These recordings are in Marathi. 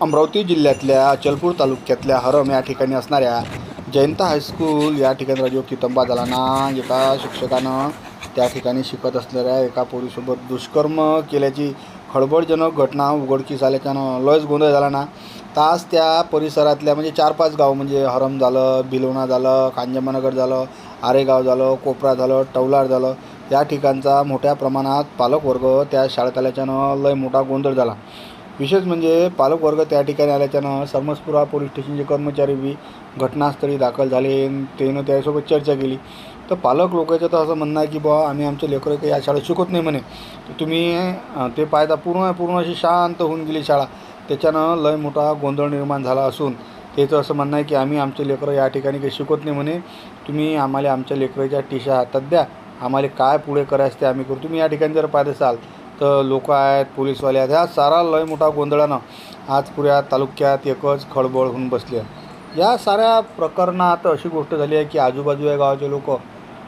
अमरावती जिल्ह्यातल्या अचलपूर तालुक्यातल्या हरम या ठिकाणी असणाऱ्या जयंता हायस्कूल या ठिकाणी राजयोगी तंबा दलांना एका शिक्षकानं त्या ठिकाणी शिकत असलेल्या एका पोरीसोबत दुष्कर्म केल्याची खळबळजनक घटना उघडकीस आल्याच्यानं लयच गोंधळ झाला ना तास त्या परिसरातल्या म्हणजे चार पाच गाव म्हणजे हरम झालं बिलोणा झालं कांजमानगर झालं आरेगाव झालं कोपरा झालं टवलार झालं या ठिकाणचा मोठ्या प्रमाणात पालकवर्ग त्या शाळेत आल्याच्यानं लय मोठा गोंधळ झाला. विशेष म्हणजे पालकवर्ग त्या ठिकाणी आल्याच्यानं समसपुरा पोलीस स्टेशनचे कर्मचारी बी घटनास्थळी दाखल झाले त्यानं त्यासोबत चर्चा केली. तर पालक लोकांचं तर असं म्हणणं आहे की बुवा आम्ही आमचे लेकरं काही या शाळेत शिकवत नाही म्हणे. तर तुम्ही ते पाहता पूर्ण पूर्ण अशी शांत होऊन गेली शाळा. त्याच्यानं लय मोठा गोंधळ निर्माण झाला असून त्याचं असं म्हणणं आहे की आम्ही आमचे लेकरं या ठिकाणी काही शिकवत नाही म्हणे. तुम्ही आम्हाला आमच्या लेकराच्या टीशा हातात द्या. आम्हाला काय पुढे करायचं ते आम्ही करू. तुम्ही या ठिकाणी जर पाहत असाल तर लोक आहेत पोलीसवाले आहेत. ह्या सारा लय मोठा गोंधळानं आज पुऱ्या तालुक्यात एकच खळबळ होऊन बसली आहे. या साऱ्या प्रकरणात अशी गोष्ट झाली आहे की आजूबाजू या गावाचे लोक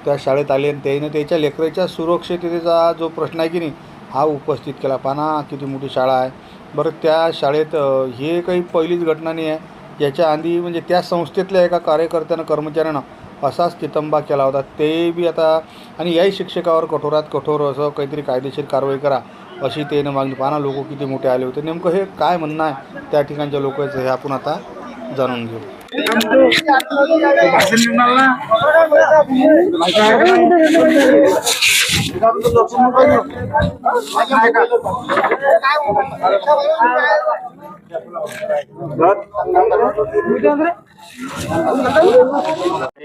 त्या शाळेत आले आणि त्याने त्याच्या लेकराच्या सुरक्षिततेचा जो प्रश्न आहे की नाही हा उपस्थित केला. पाना किती मोठी शाळा आहे. बरं त्या शाळेत हे काही पहिलीच घटना नाही आहे. याच्या आधी म्हणजे त्या संस्थेतल्या एका कार्यकर्त्यानं कर्मचाऱ्यानं असाच तितंबा केला होता. ते बी आता आणि याही शिक्षकावर कठोरात कठोर असं काहीतरी कायदेशीर कारवाई करा अशी त्यानं मागणी. पाना लोक किती मोठे आले होते. नेमकं हे काय म्हणणं आहे त्या ठिकाणच्या लोकांचं हे आपण आता जाणून घेऊ.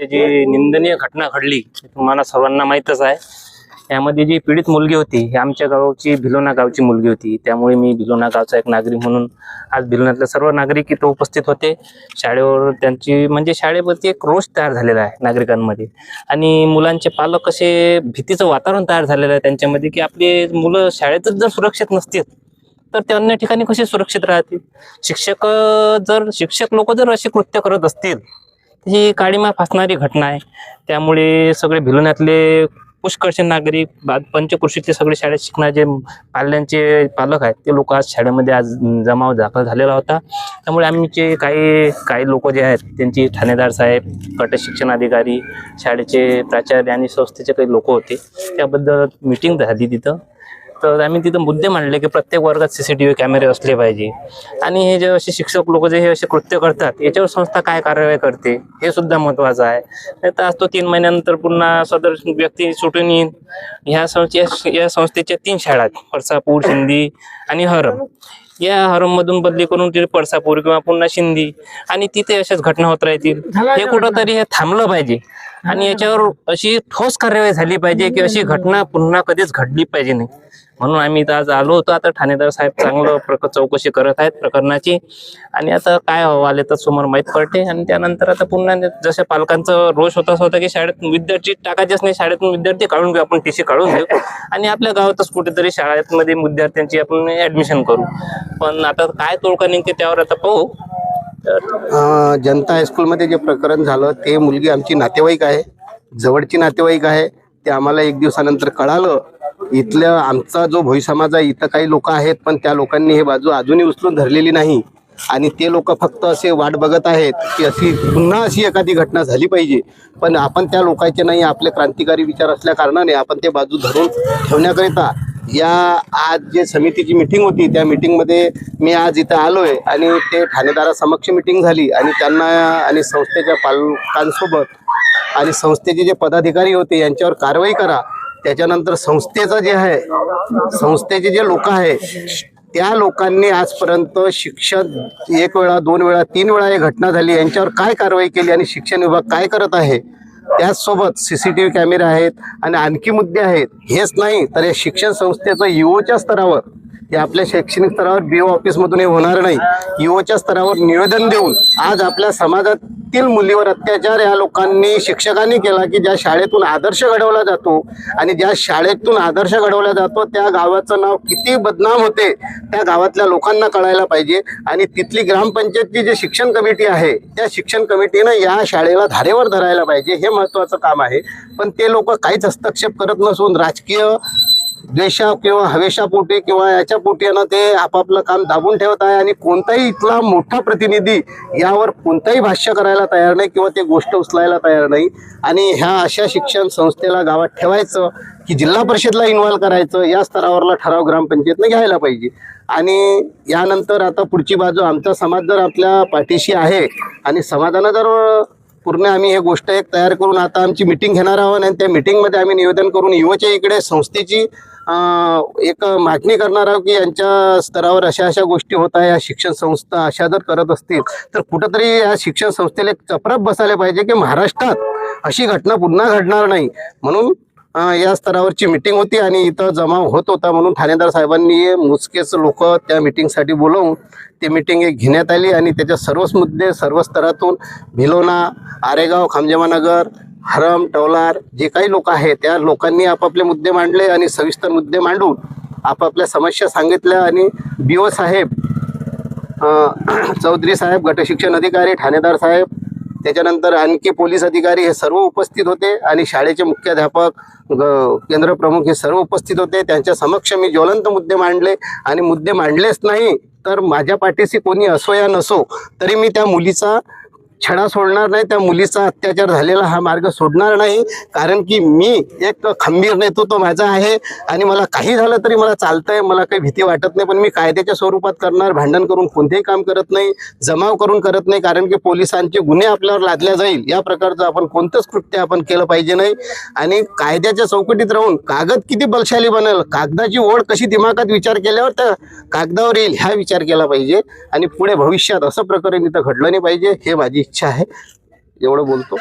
जी निंदनीय घटना घडली तुम्हाला सर्वांना माहीतच आहे. यामध्ये जी पीडित मुलगी होती ही आमच्या गावची भिलोना गावची मुलगी होती. त्यामुळे मी भिलोना गावचा एक नागरिक म्हणून आज भिलोनातले सर्व नागरिक इथं उपस्थित होते. शाळेवर त्यांची म्हणजे शाळेवरती एक रोष तयार झालेला आहे नागरिकांमध्ये. आणि मुलांचे पालक कसे भीतीचं वातावरण तयार झालेलं आहे त्यांच्यामध्ये की आपली मुलं शाळेतच जर सुरक्षित नसतील तर ते अन्य ठिकाणी कसे सुरक्षित राहतील? शिक्षक जर शिक्षक लोक जर असे कृत्य करत असतील ही काळीमा फासणारी घटना आहे. त्यामुळे सगळे भिलोण्यातले पुष्कळचे नागरिक बा- पंचकृषीचे सगळे शाळेत शिकणारे जे पाल्यांचे पालक आहेत ते लोक आज शाळेमध्ये आज जमाव दाखल झालेला होता. त्यामुळे आमचे काही काही लोक जे आहेत त्यांची ठाणेदार साहेब गट शिक्षण अधिकारी शाळेचे प्राचार्य आणि संस्थेचे काही लोक होते त्याबद्दल मिटिंग झाली तिथं. तर आम्ही तिथं मुद्दे मांडले की प्रत्येक वर्गात सीसीटीव्ही कॅमेरे असले पाहिजे. आणि हे जे असे शिक्षक लोक जे हे असे कृत्य करतात याच्यावर संस्था काय कारवाई करते हे सुद्धा महत्वाचं आहे. नाही तर आज तो तीन महिन्यानंतर पुन्हा सदर व्यक्ती सुटून येईल ह्या संस्थे या संस्थेच्या तीन शाळा आहेत परसापूर शिंदी आणि हरम. या हरम मधून बदली करून तिथे पडसापूर किंवा पुन्हा शिंदी आणि तिथे अशाच घटना होत राहतील. हे कुठंतरी हे थांबलं पाहिजे. आणि याच्यावर अशी ठोस कार्यवाही झाली पाहिजे की अशी घटना पुन्हा कधीच घडली पाहिजे नाही. म्हणून आम्ही इथं आज आलो होतो. आता ठाणेदार साहेब चांगलं प्रक चौकशी करत आहेत प्रकरणाची. आणि आता काय आले तर समोर माहीत पडते. आणि त्यानंतर आता पुन्हा जसं पालकांचं रोष होता असं होता की शाळेत विद्यार्थी टाकायचेच नाही. शाळेतून विद्यार्थी काढून घेऊ आपण टीसी काढून घेऊ. आणि आपल्या गावातच कुठेतरी शाळेमध्ये विद्यार्थ्यांची आपण ऍडमिशन करू. पण आता काय तोडका निघते त्यावर आता पाहू. तर जनता हायस्कूलमध्ये जे प्रकरण झालं ते मुलगी आमची नातेवाईक आहे. जवळची नातेवाईक आहे. ते आम्हाला एक दिवसानंतर कळालं. इथल्या आमचा जो भोई समाज आहे इथं काही लोक आहेत पण त्या लोकांनी हे बाजू अजूनही उचलून धरलेली नाही. आणि ते लोक फक्त असे वाट बघत आहेत की अशी पुन्हा अशी एखादी घटना झाली पाहिजे. पण आपण त्या लोकांचे नाही आपले क्रांतिकारी विचार असल्या कारणाने आपण ते बाजू धरून ठेवण्याकरिता या आज जे समितीची मिटिंग होती त्या मिटिंगमध्ये मी आज इथं आलोय आणि ते ठाणेदारासमक्ष मिटिंग झाली आणि त्यांना आणि संस्थेच्या पालकांसोबत आणि संस्थेचे जे पदाधिकारी होते यांच्यावर कारवाई करा. त्याच्यानंतर संस्थेचं जे आहे संस्थेचे जे लोक आहे त्या लोकांनी आजपर्यंत शिक्षण एक वेळा दोन वेळा तीन वेळा ही घटना झाली. यांच्यावर काय कारवाई केली आणि शिक्षण विभाग काय करत आहे त्याचसोबत सी सी टी व्ही कॅमेरे आहेत आणि आणखी मुद्दे आहेत. हेच नाही तर या शिक्षण संस्थेचं युओच्या स्तरावर हे आपल्या शैक्षणिक स्तरावर बीओ ऑफिसमधून हे होणार नाही. युओच्या स्तरावर निवेदन देऊन आज आपल्या समाजातील मुलीवर अत्याचार या लोकांनी शिक्षकांनी केला की ज्या शाळेतून आदर्श घडवला जातो आणि ज्या शाळेतून आदर्श घडवला जातो त्या गावाचं नाव किती बदनाम होते त्या गावातल्या लोकांना कळायला पाहिजे. आणि तिथली ग्रामपंचायतची जी शिक्षण कमिटी आहे त्या शिक्षण कमिटीनं या शाळेला धारेवर धरायला पाहिजे. हे महत्वाचं काम आहे. पण ते लोक काहीच हस्तक्षेप करत नसून राजकीय द्वेषा किंवा हवेशापोटी किंवा याच्या पोटी यांना ते आपापलं काम दाबून ठेवत आहे आणि कोणताही इथला मोठा प्रतिनिधी यावर कोणताही भाष्य करायला तयार नाही किंवा ते गोष्ट उचलायला तयार नाही. आणि ह्या अशा शिक्षण संस्थेला गावात ठेवायचं की जिल्हा परिषदला इन्व्हॉल्व करायचं या स्तरावरला ठराव ग्रामपंचायतनं घ्यायला पाहिजे. आणि यानंतर आता पुढची बाजू आमचा समाज जर आपल्या पाठीशी आहे आणि समाजानं जर पूर्ण आम्ही हे गोष्ट एक तयार करून आता आमची मिटिंग घेणार आहोत आणि त्या मिटिंगमध्ये आम्ही निवेदन करून युवच्या इकडे संस्थेची एक मागणी करणार आहोत की यांच्या स्तरावर अशा अशा गोष्टी होत आहे या शिक्षण संस्था अशा जर करत असतील तर कुठंतरी या शिक्षण संस्थेला एक चपराप बसायला पाहिजे की महाराष्ट्रात अशी घटना पुन्हा घडणार नाही. म्हणून या स्तरावरची मिटिंग होती आणि इथं जमाव होत होता म्हणून ठाणेदार साहेबांनी मोजकेच लोक त्या मिटिंगसाठी बोलवून ती मिटिंग एक घेण्यात आली आणि त्याच्या सर्वच मुद्दे सर्व स्तरातून भिलोना आरेगाव खामजेमानगर हरम टवलार जे काही लोक आहेत त्या लोकांनी आपापले मुद्दे मांडले आणि सविस्तर मुद्दे मांडून आपापल्या समस्या सांगितल्या आणि बी ओ साहेब चौधरी साहेब गटशिक्षण अधिकारी ठाणेदार साहेब त्याच्यानंतर आणखी पोलीस अधिकारी हे सर्व उपस्थित होते आणि शाळेचे मुख्याध्यापक ग- केंद्र प्रमुख हे सर्व उपस्थित होते. त्यांच्या समक्ष मी ज्वलंत मुद्दे मांडले आणि मुद्दे मांडलेच नाही तर माझ्या पाठीशी कोणी असो या नसो तरी मी त्या मुलीचा छडा सोडणार नाही त्या मुलीचा अत्याचार झालेला हा मार्ग सोडणार नाही. कारण की मी एक खंबीर नेतृत्व माझा आहे आणि मला काही झालं तरी मला चालतंय मला काही भीती वाटत नाही पण मी कायद्याच्या स्वरूपात करणार भांडण करून कोणतेही काम करत नाही जमाव करून करत नाही कारण की पोलिसांचे गुन्हे आपल्यावर लादल्या जाईल. या प्रकारचं आपण कोणतंच कृत्य आपण केलं पाहिजे नाही. आणि कायद्याच्या चौकटीत राहून कागद किती बलशाली बनेल कागदाची ओढ कशी दिमागात विचार केल्यावर त्या कागदावर येईल ह्या विचार केला पाहिजे. आणि पुढे भविष्यात असं प्रकरण इथं घडलं नाही पाहिजे हे माझी इच्छा आहे. एवढं बोलतो.